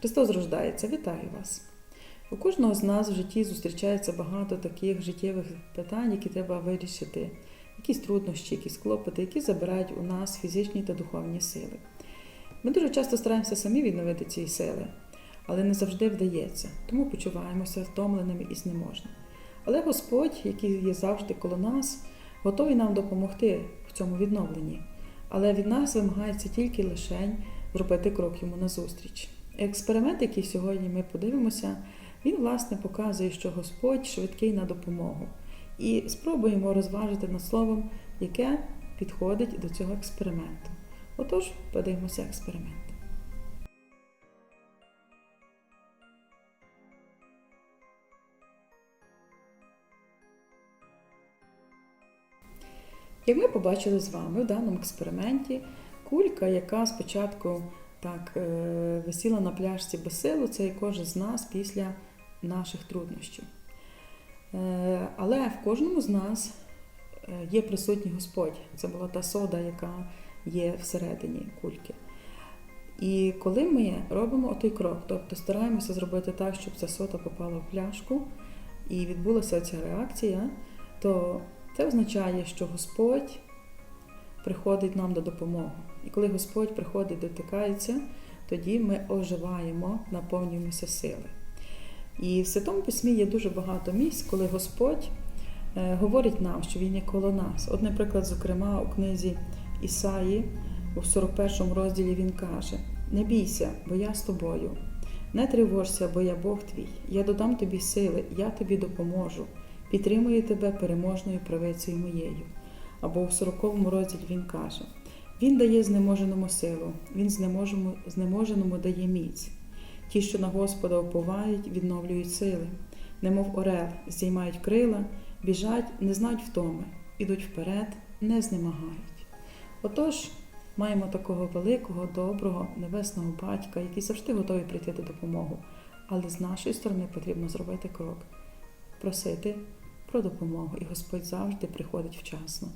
Христос рождається, вітаю вас! У кожного з нас в житті зустрічається багато таких життєвих питань, які треба вирішити, якісь труднощі, якісь клопоти, які забирають у нас фізичні та духовні сили. Ми дуже часто стараємося самі відновити ці сили, але не завжди вдається, тому почуваємося втомленими і знеможними. Але Господь, який є завжди коло нас, готовий нам допомогти в цьому відновленні. Але від нас вимагається тільки лишень зробити крок йому назустріч. Експеримент, який сьогодні ми подивимося, він власне показує, що Господь швидкий на допомогу. І спробуємо розважити над словом, яке підходить до цього експерименту. Отож, подивимося експеримент. Як ми побачили з вами в даному експерименті, кулька, яка спочатку так е, висіла на пляшці без силу, це і кожен з нас після наших труднощів. Е, Але в кожному з нас е, є присутній Господь. Це була та сода, яка є всередині кульки. І коли ми робимо той крок, тобто стараємося зробити так, щоб ця сода попала в пляшку і відбулася ця реакція, то це означає, що Господь приходить нам до допомоги. І коли Господь приходить, дотикається, тоді ми оживаємо, наповнюємося сили. І в Святому Письмі є дуже багато місць, коли Господь е, говорить нам, що Він є коло нас. От, наприклад, зокрема, у книзі Ісаї, у 41 розділі він каже: Не бійся, бо я з тобою. Не тривожся, бо я Бог твій. Я додам тобі сили, я тобі допоможу, підтримую тебе переможною правицею моєю. Або у 40 розділі він каже: Він дає знеможеному силу, він знеможеному, знеможеному дає міць. Ті, що на Господа уповають, відновлюють сили, немов орел, здіймають крила, біжать, не знають втоми, ідуть вперед, не знемагають. Отож, маємо такого великого, доброго, небесного батька, який завжди готовий прийти до допомоги. Але з нашої сторони потрібно зробити крок, просити про допомогу, і Господь завжди приходить вчасно.